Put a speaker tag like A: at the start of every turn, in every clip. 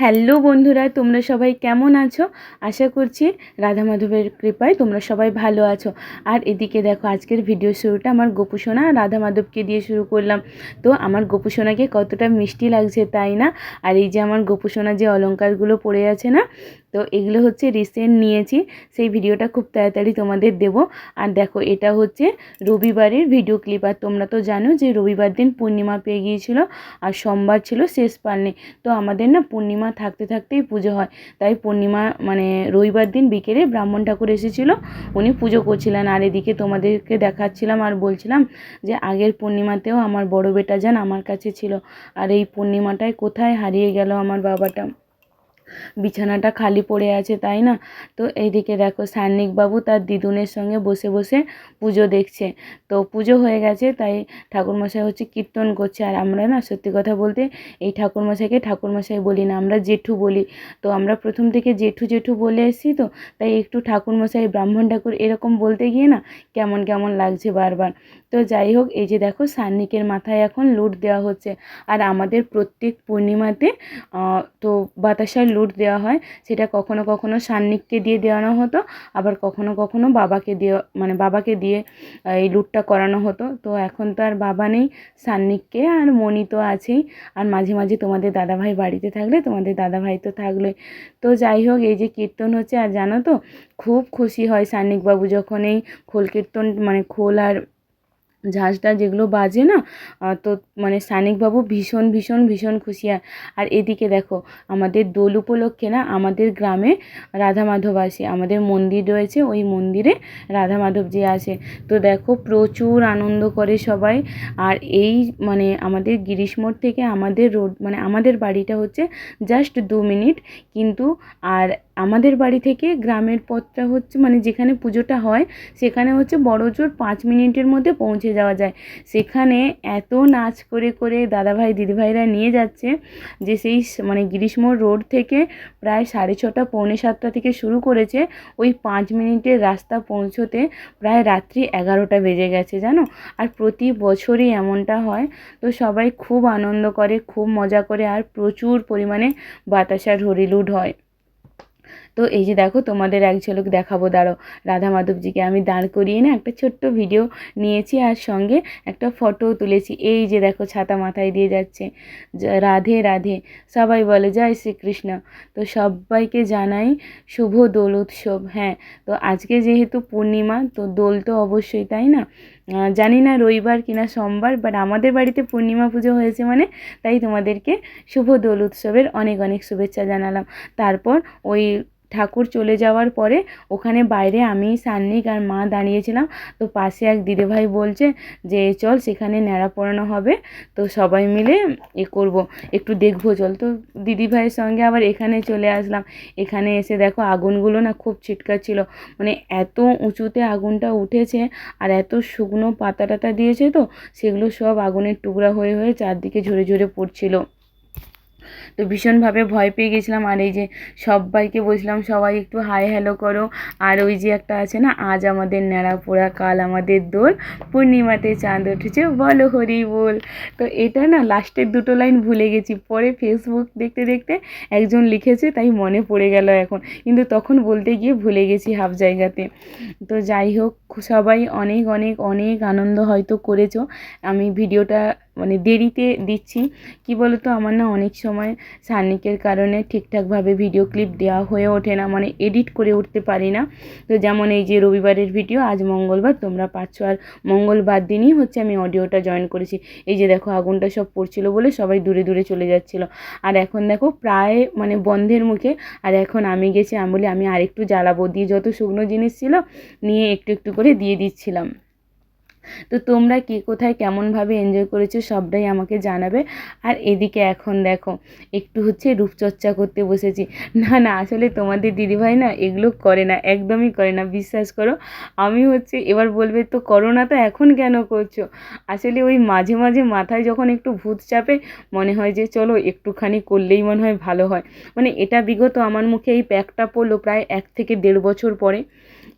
A: Hello বন্ধুরা, তোমরা সবাই কেমন আছো? আশা করছি রাধা মাধবের কৃপায় তোমরা সবাই ভালো আছো। আর এদিকে দেখো, আজকের ভিডিও শুরুটা আমার গোপুসোনা রাধা মাধবকে দিয়ে শুরু করলাম। তো আমার গোপুসোনাকে কতটা মিষ্টি লাগছে তাই না? আর এই যে আমার গোপুসোনা যে অলঙ্কারগুলো পড়ে আছে না তো এগুলো হচ্ছে রিসেন্ট নিয়েছি, সেই ভিডিওটা খুব তাড়াতাড়ি তোমাদের দেব। আর দেখো, এটা হচ্ছে রবিবারের ভিডিও ক্লিপ আর তোমরা তো জানো যে রবিবার দিন পূর্ণিমা পেয়ে গিয়েছিল আর সোমবার ছিল শেষ পালনে। তো আমাদের না পূর্ণিমা থাকতে থাকতেই পুজো হয়, তাই পূর্ণিমা মানে রবিবার দিন বিকেলে ব্রাহ্মণ ঠাকুর এসেছিল, উনি পুজো করছিলেন। আর এদিকে তোমাদেরকে দেখাচ্ছিলাম আর বলছিলাম যে আগের পূর্ণিমাতেও আমার বড় বেটা যান আমার কাছে ছিল। আর এই পূর্ণিমাটায় কোথায় হারিয়ে গেল আমার বাবাটা? বিছানাটা খালি পড়ে আছে, তাই না? তো এইদিকে দেখো সান্নিকবাবু তার দিদুনের সঙ্গে বসে বসে পুজো দেখছে। তো পুজো হয়ে গেছে, তাই ঠাকুরমশাই হচ্ছে কীর্তন করছে। আর আমরা না, সত্যি কথা বলতে এই ঠাকুরমশাইকে ঠাকুরমশাই বলি না, আমরা জেঠু বলি। তো আমরা প্রথম থেকে জেঠু জেঠু বলে এসেছি তো, তাই একটু ঠাকুরমশাই ব্রাহ্মণ ঠাকুর এরকম বলতে গিয়ে না কেমন কেমন লাগছে বারবার। তো যাই হোক, এই যে দেখো সান্নিকের মাথায় এখন লুট দেওয়া হচ্ছে। আর আমাদের প্রত্যেক পূর্ণিমাতে তো বাতাসার লুট দেওয়া হয়, সেটা কখনো কখনো সান্নিককে দিয়ে দেওয়ানো হতো, আবার কখনো কখনো বাবাকে দিয়ে মানে বাবাকে দিয়ে এই লুটটা করানো হতো। তো এখন তো আর বাবা নেই, সান্নিককে আর মণি তো আছেই। আর মাঝে মাঝে তোমাদের দাদাভাই বাড়িতে থাকলে, তোমাদের দাদাভাই তো থাকলে। তো যাই হোক, এই যে কীর্তন হচ্ছে, আর জানো তো, খুব খুশি হয় সান্নিকবাবু যখন এই খোল কীর্তন মানে খোল আর ঝাঁঝটা যেগুলো বাজে না তো মানে সানিকবাবু ভীষণ ভীষণ ভীষণ খুশি। হয় আর এদিকে দেখো, আমাদের দোল উপলক্ষে না আমাদের গ্রামে রাধা মাধব আসে আমাদের মন্দির রয়েছে, ওই মন্দিরে রাধা মাধব যে আসে। তো দেখো, প্রচুর আনন্দ করে সবাই। আর এই মানে আমাদের গিরিশমোড় থেকে আমাদের রোড মানে আমাদের বাড়িটা হচ্ছে জাস্ট দু মিনিট। কিন্তু, আর আমাদের বাড়ি থেকে গ্রামের পথটা হচ্ছে মানে যেখানে পুজোটা হয়, সেখানে হচ্ছে বড় জোর পাঁচ মিনিটের মধ্যে পৌঁছে যাওয়া যায়। সেখানে এত নাচ করে করে দাদাভাই, দিদিভাইরা নিয়ে যাচ্ছে যে সেই মানে গ্রীষ্ম রোড থেকে প্রায় সাড়ে ছটা, পৌনে সাতটা থেকে শুরু করেছে। ওই পাঁচ মিনিটের রাস্তা পৌঁছোতে প্রায় রাত্রি এগারোটা বেজে গেছে, জানো? আর প্রতি বছরই এমনটা হয়। তো সবাই খুব আনন্দ করে, খুব মজা করে, আর প্রচুর পরিমাণে বাতাসার হরিলুড হয়। তো এই যে দেখো তোমাদের এক ঝলক দেখাবো দাঁড়ো রাধা মাধবজিকে আমি দাঁড় করিয়ে না একটা ছোট্ট ভিডিও নিয়েছি আর সঙ্গে একটা ফটোও তুলেছি। এই যে দেখো ছাতা মাথায় দিয়ে যাচ্ছে। রাধে রাধে, সবাই বলে জয় শ্রীকৃষ্ণ। তো সবাইকে জানাই শুভ দোল উৎসব। হ্যাঁ তো আজকে যেহেতু পূর্ণিমা, তো দোল তো অবশ্যই, তাই না? জানি না রবিবার কিনা সোমবার বাট আমাদের বাড়িতে পূর্ণিমা পুজো হয়েছে মানে তাই তোমাদেরকে শুভ দোল উৎসবের অনেক অনেক শুভেচ্ছা জানালাম। তারপর ওই ঠাকুর চলে যাওয়ার পরে ওখানে বাইরে আমি, সান্নিক আর মা দাঁড়িয়েছিলাম। তো পাশে এক দিদিভাই বলছে যে, চল সেখানে ন্যাড়া পড়ানো হবে। তো সবাই মিলে এ করব, একটু দেখব, চল। তো দিদিভাইয়ের সঙ্গে আবার এখানে চলে আসলাম। এখানে এসে দেখো আগুনগুলো না খুব ছিল মানে এত উঁচুতে আগুনটা উঠেছে আর এত শুকনো পাতা টাতা দিয়েছে তো? সেগুলো সব আগুনের টুকরা হয়ে হয়ে চারদিকে ঝরে ঝরে পড়ছিল। তো ভীষণভাবে ভয় পেয়ে গেছিলাম। আর এই যে সবাইকে বলছিলাম, সবাই একটু হাই হ্যালো করো। আর ওই যে একটা আছে না, আজ আমাদের ন্যাড়া পোড়া, কাল আমাদের দোল, পূর্ণিমাতে চাঁদ উঠেছে, বলো হরি বল। তো এটা না লাস্টের দুটো লাইন ভুলে গেছি। পরে ফেসবুক দেখতে দেখতে একজন লিখেছে, তাই মনে পড়ে গেল এখন। কিন্তু তখন বলতে গিয়ে ভুলে গেছি হাফ জায়গাতে। তো যাই হোক, সবাই অনেক অনেক অনেক আনন্দ হয়তো করেছ। আমি ভিডিওটা মানে দেরিতে দিচ্ছি। কি বলতো? আমার না অনেক সময় সান্নিকের কারণে ঠিকঠাকভাবে ভিডিও ক্লিপ দেওয়া হয়ে ওঠে না মানে এডিট করে উঠতে পারি না। তো যেমন এই যে রবিবারের ভিডিও আজ মঙ্গলবার, তোমরা পাচ্ছ। আর মঙ্গলবার দিনই হচ্ছে আমি অডিওটা জয়েন করেছি। এই যে দেখো, আগুনটা সব পড়ছিল বলে সবাই দূরে দূরে চলে যাচ্ছিল। আর এখন দেখো, প্রায় মানে বন্ধের মুখে। আর এখন আমি গেছি, আমি বলি, আমি আরেকটু জ্বালাবো। দিয়ে যত শুকনো জিনিস ছিল, নিয়ে একটু একটু করে দিয়ে দিচ্ছিলাম। তো তোমরা কি কোথায় কেমনভাবে এনজয় করেছ সবটাই আমাকে জানাবে। আর এদিকে এখন দেখো, একটু হচ্ছে রূপচর্চা করতে বসেছি। না না, আসলে তোমাদের দিদিভাই না এগুলো করে না, একদমই করে না, বিশ্বাস করো। আমি হচ্ছে এবার বলবে, তো করো না তো এখন কেন করছ? আসলে ওই মাঝে মাঝে মাথায় যখন একটু ভূত চাপে, মনে হয় যে চলো একটুখানি করলেই মনে হয় ভালো হয়। মানে এটা বিগত আমার মুখে এই প্যাকটা পড়ল প্রায় এক থেকে দেড় বছর পরে।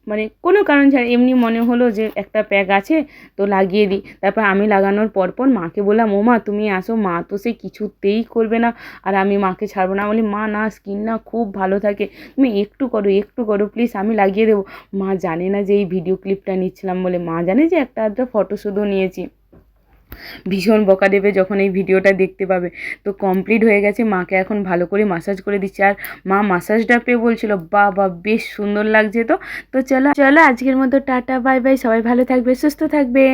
A: মানে কোনো কারণ ছাড়া। এমনি মনে হলো যে একটা প্যাক আছে, তো লাগিয়ে দিই। তারপর আমি লাগানোর পরপর মাকে বললাম ও মা তুমি আসো, মা তো সে কিছুতেই করবে না। আর আমি মাকে ছাড়বো না। বলি, মা, না স্কিন না খুব ভালো থাকে। তুমি একটু করো একটু করো প্লিজ আমি লাগিয়ে দেবো। মা জানে না যে এই ভিডিও ক্লিপটা নিচ্ছিলাম বলে। মা জানে যে একটা আধটা ফটো শুধু নিয়েছি। ভীষণ বকা দেবে যখন এই ভিডিওটা দেখতে পাবে। তো কমপ্লিট হয়ে গেছে, মাকে এখন ভালো করে মাসাজ করে দিচ্ছে। আর মা মাসাজটা পেয়ে বলছিল বা বা বেশ সুন্দর লাগছে তো। তো চলো চলো আজকের মতো টাটা বাই বাই সবাই ভালো থাকবে, সুস্থ থাকবে।